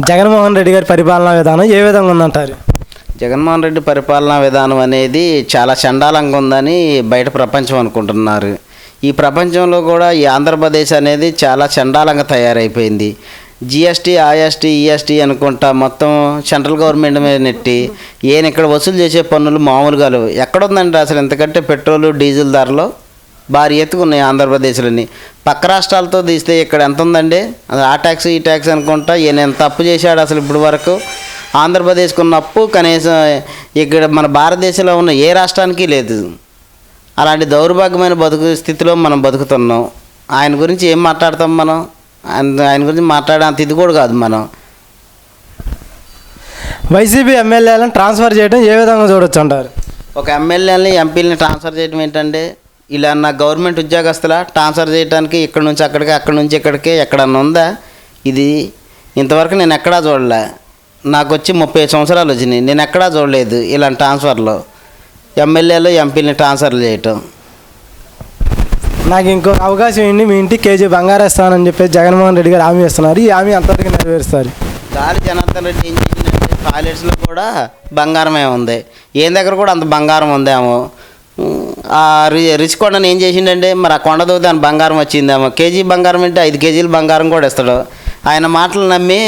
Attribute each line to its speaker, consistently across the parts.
Speaker 1: జగన్మోహన్ రెడ్డి గారి పరిపాలనా విధానం ఏ విధంగా ఉందంటారు?
Speaker 2: జగన్మోహన్ రెడ్డి పరిపాలనా విధానం అనేది చాలా చండాలంగా ఉందని బయట ప్రపంచం అనుకుంటున్నారు. ఈ ప్రపంచంలో కూడా ఈ ఆంధ్రప్రదేశ్ అనేది చాలా చండాలంగా తయారైపోయింది. జిఎస్టీ ఐఎస్టీ ఈఎస్టీ అనుకుంటా మొత్తం సెంట్రల్ గవర్నమెంట్ మీద నెట్టి ఈయన ఇక్కడ వసూలు చేసే పన్నులు మామూలుగా లేవు. ఎక్కడుందండి అసలు ఎంతకంటే పెట్రోలు డీజిల్ ధరలు? భారీ ఎత్తుకున్నాయి ఆంధ్రప్రదేశ్లోని పక్క రాష్ట్రాలతో తీస్తే ఇక్కడ ఎంత ఉందండి? ఆ ట్యాక్స్ ఈ ట్యాక్స్ అనుకుంటా ఈయన ఎంత తప్పు చేశాడు అసలు ఇప్పుడు వరకు? ఆంధ్రప్రదేశ్కి ఉన్న అప్పు కనీసం ఇక్కడ మన భారతదేశంలో ఉన్న ఏ రాష్ట్రానికి లేదు. అలాంటి దౌర్భాగ్యమైన బతుకు స్థితిలో మనం బతుకుతున్నాం. ఆయన గురించి ఏం మాట్లాడతాం మనం? ఆయన ఆయన గురించి మాట్లాడేంత ఇది కూడా కాదు మనం.
Speaker 1: వైసీపీ ఎమ్మెల్యేలను ట్రాన్స్ఫర్ చేయడం ఏ విధంగా చూడొచ్చు అంటారు?
Speaker 2: ఒక ఎమ్మెల్యేని ఎంపీలని ట్రాన్స్ఫర్ చేయడం ఏంటంటే ఇలా నా గవర్నమెంట్ ఉద్యోగస్తుల? ట్రాన్స్ఫర్ చేయడానికి ఇక్కడ నుంచి అక్కడికి అక్కడ నుంచి ఇక్కడికి ఎక్కడన్నా ఉందా? ఇది ఇంతవరకు నేను ఎక్కడా చూడలే. నాకు వచ్చి ముప్పై సంవత్సరాలు వచ్చినాయి. నేను ఎక్కడా చూడలేదు ఇలాంటి ట్రాన్స్ఫర్లో. ఎమ్మెల్యేలు ఎంపీలని ట్రాన్స్ఫర్ చేయటం.
Speaker 1: నాకు ఇంకో అవకాశం ఏంటి? మీ ఇంటికి కేజీ బంగారం ఇస్తానని చెప్పేసి జగన్మోహన్ రెడ్డి గారు హామీ ఇస్తున్నారు. ఈ హామీ అంతవరకు నెరవేరుస్తారు.
Speaker 2: గాలి జనార్దన్ రెడ్డి ఏం చేసిందంటే టాయిలెట్స్లో కూడా బంగారమే ఉంది. ఏం దగ్గర కూడా అంత బంగారం ఉందేమో. రిచ్ కొండను ఏం చేసిండంటే మరి ఆ కొండ దూకి దాని బంగారం వచ్చిందేమో. కేజీ బంగారం అంటే ఐదు కేజీలు బంగారం కూడా ఇస్తాడు. ఆయన మాటలు నమ్మి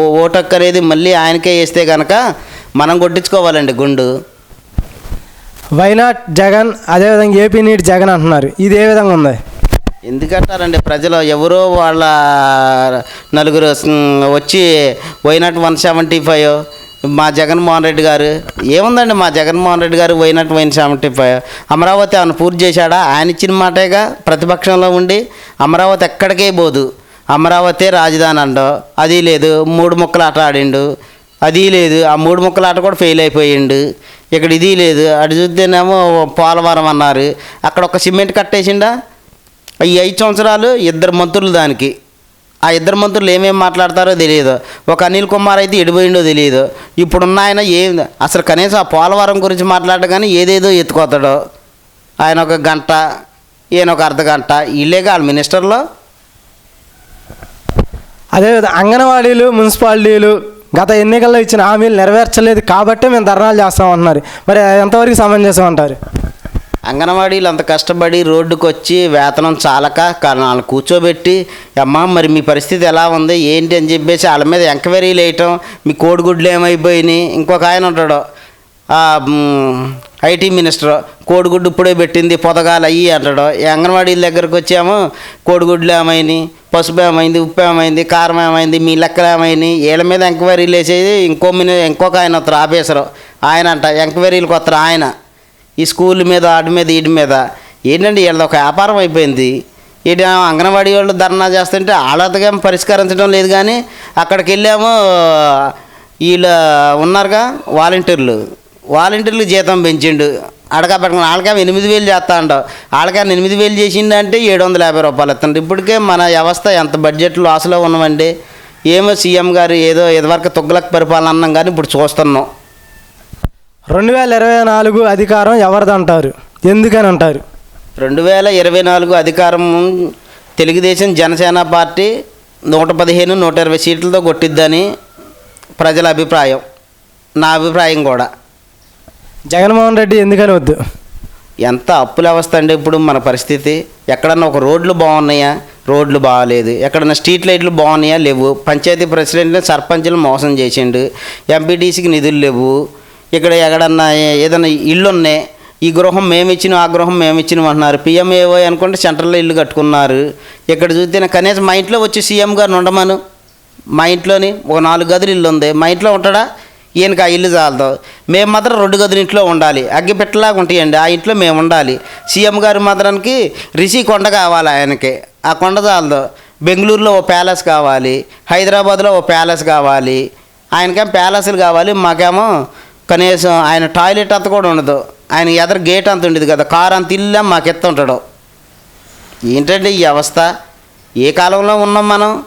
Speaker 2: ఓ ఓటక్కు అనేది మళ్ళీ ఆయనకే వేస్తే కనుక మనం కొట్టించుకోవాలండి గుండు.
Speaker 1: Why not Jagan? అదేవిధంగా ఏపీ నీట్ జగన్ అంటున్నారు. ఇది ఏ విధంగా ఉంది?
Speaker 2: ఎందుకంటారండి ప్రజలు? ఎవరో వాళ్ళ నలుగురు వచ్చి వైనాట్ వన్ సెవెంటీ ఫైవ్ మా జగన్మోహన్ రెడ్డి గారు ఏముందండి మా జగన్మోహన్ రెడ్డి గారు పోయినట్టు పోయిన సెవెంటీ అమరావతి ఆయన పూర్తి చేశాడా? ఆయన ఇచ్చిన మాటేగా ప్రతిపక్షంలో ఉండి అమరావతి ఎక్కడికే పోదు. అమరావతి రాజధాని అండో అది లేదు మూడు ముక్కలు ఆట ఆడిండు. అది లేదు ఆ మూడు ముక్కల ఆట కూడా ఫెయిల్ అయిపోయిండు. ఇక్కడ ఇది లేదు అటు చూస్తేనేమో పోలవరం అన్నారు. అక్కడ ఒక సిమెంట్ కట్టేసిండా? ఈ ఐదు సంవత్సరాలు ఇద్దరు మంత్రులు దానికి. ఆ ఇద్దరు మంత్రులు ఏమేమి మాట్లాడతారో తెలియదు. ఒక అనిల్ కుమార్ అయితే ఎడిపోయిండో తెలియదు. ఇప్పుడున్న ఆయన ఏం అసలు కనీసం ఆ పోలవరం గురించి మాట్లాడడం కానీ ఏదేదో ఎత్తుకోతాడో ఆయన ఒక గంట ఈయన ఒక అర్ధ గంట ఇల్లేగా వాళ్ళ మినిస్టర్లో.
Speaker 1: అదేవిధంగా అంగన్వాడీలు మున్సిపాలిటీలు గత ఎన్నికల్లో ఇచ్చిన హామీలు నెరవేర్చలేదు కాబట్టే మేము ధర్నాలు చేస్తామన్నారు. మరి ఎంతవరకు సమంజసం అంటారు?
Speaker 2: అంగన్వాడీలు అంత కష్టపడి రోడ్డుకు వచ్చి వేతనం చాలక కా- వాళ్ళని కూర్చోబెట్టి అమ్మా మరి మీ పరిస్థితి ఎలా ఉంది? ఏంటి? అని చెప్పేసి వాళ్ళ మీద ఎంక్వైరీలు వేయటం మీ కోడిగుడ్లు ఏమైపోయినాయి? ఇంకొక ఆయన ఉంటాడు ఐటీ మినిస్టర్ కోడిగుడ్డు ఇప్పుడే పెట్టింది పొదగాలు అయ్యి అంటాడు. అంగన్వాడీల దగ్గరకు వచ్చాము కోడిగుడ్లు ఏమైంది? పసుపు ఏమైంది? ఉప్పు ఏమైంది? కారం ఏమైంది? మీ లెక్కలు ఏమైంది వీళ్ళ మీద ఎంక్వైరీలు వేసేది ఇంకో మిని ఇంకొక ఆయన వస్తారు ఆఫీసరు ఆయన అంట ఎంక్వైరీలకు వస్తారు ఆయన? ఈ స్కూల్ మీద వాటి మీద వీటి మీద. ఏంటంటే వీళ్ళది ఒక వ్యాపారం అయిపోయింది. ఇటు అంగన్వాడీ వాళ్ళు ధర్నా చేస్తుంటే వాళ్ళంతగా పరిష్కరించడం లేదు కానీ అక్కడికి వెళ్ళాము వీళ్ళు ఉన్నారుగా వాలంటీర్లు. వాలంటీర్లు జీతం పెంచిండు. అడగా పెట్టకుండా వాళ్ళకేమో ఎనిమిది వేలు చేస్తా అంటావు. వాళ్ళకేమో ఎనిమిది వేలు చేసిండు అంటే ఏడు వందల యాభై రూపాయలు ఇస్తుంది ఇప్పటికే మన వ్యవస్థ ఎంత బడ్జెట్ లాస్లో ఉన్నామండి ఏమో సీఎం గారు ఏదో ఇదివరకు తొగ్గులకు పరిపాలన అన్నాం కానీ ఇప్పుడు చూస్తున్నాం.
Speaker 1: రెండు వేల ఇరవై నాలుగు అధికారం ఎవరిది అంటారు ఎందుకని అంటారు
Speaker 2: రెండు వేల ఇరవై నాలుగు అధికారం తెలుగుదేశం జనసేన పార్టీ నూట పదిహేను నూట ఇరవై సీట్లతో కొట్టిద్దని ప్రజల అభిప్రాయం. నా అభిప్రాయం కూడా.
Speaker 1: జగన్మోహన్ రెడ్డి ఎందుకని వద్దు
Speaker 2: ఎంత అప్పుల అవస్థ అండి ఇప్పుడు మన పరిస్థితి. ఎక్కడన్నా ఒక రోడ్లు బాగున్నాయా? రోడ్లు బాగాలేదు. ఎక్కడన్నా స్ట్రీట్ లైట్లు బాగున్నాయా? లేవు. పంచాయతీ ప్రెసిడెంట్ సర్పంచ్లు మోసం చేసిండు. ఎంపీటీసీకి నిధులు లేవు. ఇక్కడ ఎక్కడన్నా ఏదైనా ఇల్లు ఉన్నాయి ఈ గృహం మేము ఇచ్చినాం ఆ గృహం మేము ఇచ్చినాం అంటున్నారు పిఎంఏఓ అనుకుంటే సెంట్రల్లో ఇల్లు కట్టుకున్నారు. ఇక్కడ చూస్తే కనీసం మా ఇంట్లో వచ్చి సీఎం గారిని ఉండమను. మా ఇంట్లోని ఒక నాలుగు గదులు ఇల్లు ఉంది. మా ఇంట్లో ఉంటాడా? ఈయనకి ఆ ఇల్లు చాలదు. మేము మాత్రం రెండు గదులు ఇంట్లో ఉండాలి. అగ్గిపెట్టలాగా ఉంటాయండి. ఆ ఇంట్లో మేము ఉండాలి. సీఎం గారు మాత్రానికి రిషి కొండ కావాలి ఆయనకి. ఆ కొండ చాలదు. బెంగళూరులో ఓ ప్యాలెస్ కావాలి. హైదరాబాద్లో ఓ ప్యాలెస్ కావాలి. ఆయనకేం ప్యాలెస్లు కావాలి? మాకేమో కనీసం ఆయన టాయిలెట్ అంత కూడా ఉండదు. ఆయన ఎదరు గేట్ అంత ఉండేది కదా కార్ అంత ఇల్లు మాకు ఎత్తుంటాడు. ఏంటంటే ఈ అవస్థ? ఏ కాలంలో ఉన్నాం మనం?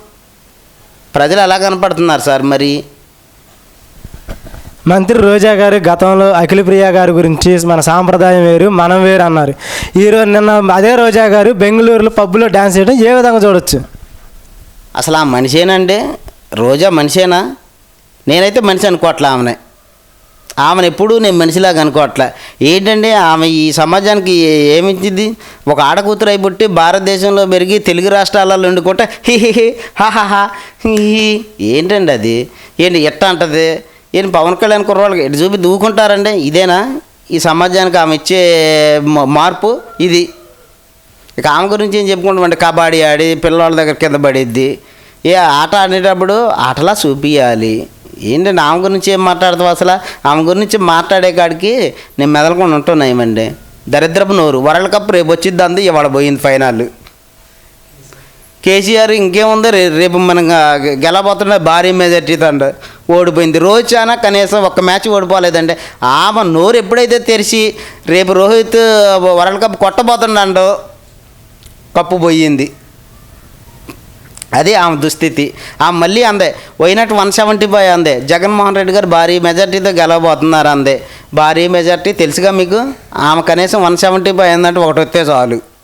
Speaker 2: ప్రజలు ఎలా కనపడుతున్నారు సార్ మరి?
Speaker 1: మంత్రి రోజా గారు గతంలో అఖిలప్రియ గారి గురించి మన సాంప్రదాయం వేరు మనం వేరు అన్నారు. ఈరోజు నిన్న అదే రోజా గారు బెంగళూరులో పబ్బులో డ్యాన్స్ చేయడం ఏ విధంగా చూడొచ్చు?
Speaker 2: అసలు ఆ మనిషేనండి రోజా మనిషేనా? నేనైతే మనిషి అనుకోవట్లే ఆమెనే. ఆమెను ఎప్పుడూ నేను మనిషిలాగా అనుకోవట్లే. ఏంటంటే ఆమె ఈ సమాజానికి ఏమిచ్చింది? ఒక ఆడకూతురు అయిపుట్టి భారతదేశంలో పెరిగి తెలుగు రాష్ట్రాలలో వండుకుంటే హి హి హిహి ఏంటండి అది? ఏంటి ఎట్ట అంటది? ఏంటి పవన్ కళ్యాణ్ కుర్రోళ్ళకి ఎటు చూపి దూకుంటారండి? ఇదేనా? ఈ సమాజానికి ఆమె ఇచ్చే మార్పు ఇది. ఇక ఆమె గురించి ఏం చెప్పుకుంటామంటే కబడ్డీ ఆడి పిల్లవాళ్ళ దగ్గర కింద పడిద్ది. ఏ ఆట ఆడేటప్పుడు ఆటలా చూపియాలి. ఏంటండి ఆమె గురించి ఏం మాట్లాడదు అసలు? ఆమె గురించి మాట్లాడే కాడికి నేను మెదలకుండా ఉంటున్నాయమండి దరిద్రపు నోరు వరల్డ్ కప్ రేపు వచ్చిద్ది అంది ఇవాళ పోయింది ఫైనల్. కేసీఆర్ ఇంకేముంది? రేపు మనం గెలబోతున్న భారీ మెజార్టీ తండ్రి ఓడిపోయింది. రోహిత్ చానా కనీసం ఒక్క మ్యాచ్ ఓడిపోలేదండి. ఆమె నోరు ఎప్పుడైతే తెరిచి రేపు రోహిత్ వరల్డ్ కప్ కొట్టబోతుండో కప్పు పోయింది. అది ఆమె దుస్థితి. ఆమె మళ్ళీ అందే పోయినట్టు వన్ సెవెంటీ బై అందే. జగన్మోహన్ రెడ్డి గారు భారీ మెజార్టీతో గెలవబోతున్నారు అందే. భారీ మెజార్టీ తెలుసుగా మీకు? ఆమె కనీసం వన్ సెవెంటీ బై అందంటే ఒకటి వస్తే చాలు.